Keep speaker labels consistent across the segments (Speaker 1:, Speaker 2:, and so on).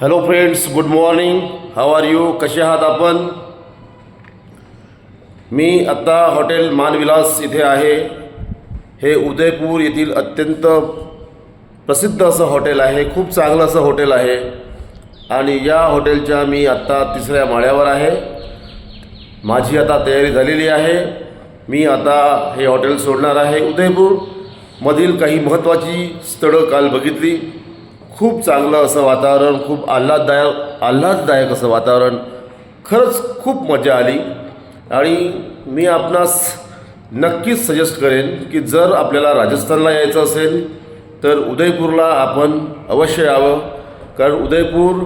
Speaker 1: Hello friends good morning how are you कसे आहात आपण? मी आत्ता हॉटेल मानविलास इथे आहे. हे उदयपूर येथील अत्यंत प्रसिद्ध असं हॉटेल आहे. खूप चांगलं असं हॉटेल आहे. आणि या हॉटेलच्या मी आत्ता तिसऱ्या माळ्यावर आहे. माझी आता तयारी झालेली आहे. मी आता हे हॉटेल सोडणार आहे उदयपूरमधील काही महत्त्वाची स्थळं काल बघितली. खूप चांगलं असं वातावरण खूप आल्हाददायक आल्हाददायक असं वातावरण. खरंच खूप मजा आली. आणि मी आपणास नक्कीच सजेस्ट करेन की जर आपल्याला राजस्थानला यायचं असेल तर उदयपूरला आपण अवश्य यावं. कारण उदयपूर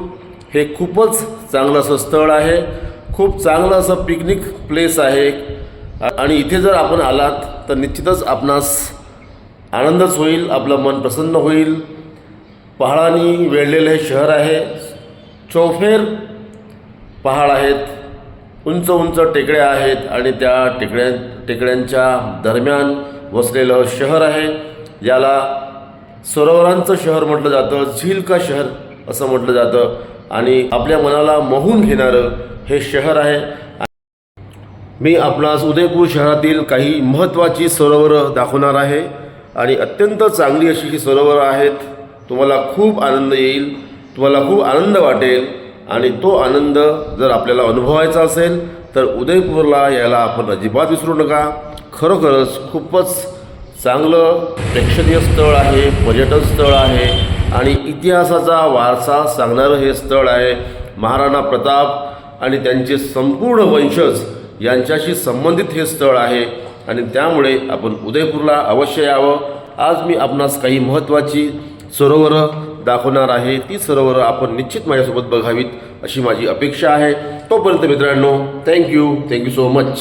Speaker 1: हे खूपच चांगलं असं स्थळ आहे. खूप चांगलं असं पिकनिक प्लेस आहे आणि इथे जर आपण आलात तर निश्चितच आपणास आनंदच होईल आपलं मन प्रसन्न होईल. पहाडांनी वेढलेलं हे शहर आहे. चौफेर पहाड आहेत. उंच उंच टेकड्या आहेत आणि त्या टेकड्या टेकड्यांच्या दरम्यान वसलेलं शहर आहे. याला सरोवरांचं शहर म्हटलं जातं झील का शहर असं म्हटलं जातं. आणि आपल्या मनाला मोहून घेणारं हे शहर आहे. मी आपणास उदयपूर शहरातील काही महत्त्वाची सरोवरं दाखवणार आहे. आणि अत्यंत चांगली अशी ही सरोवरं आहेत. तुम्हाला खूप आनंद येईल तुम्हाला खूप आनंद वाटेल आणि तो आनंद जर आपल्याला अनुभवायचा असेल तर उदयपूरला यायला आपण अजिबात विसरू नका. खरोखरच खूपच चांगलं प्रेक्षणीय स्थळ आहे पर्यटन स्थळ आहे आणि इतिहासाचा वारसा सांगणारं हे स्थळ आहे महाराणा प्रताप आणि त्यांचे संपूर्ण वंशज यांच्याशी संबंधित हे स्थळ आहे आणि त्यामुळे आपण उदयपूरला अवश्य यावं. आज मी आपणास काही महत्त्वाची सरोवरं दाखवणार आहे. ती सरोवरं आपण निश्चित माझ्यासोबत बघावीत अशी माझी अपेक्षा आहे. तोपर्यंत मित्रांनो थँक्यू थँक्यू सो मच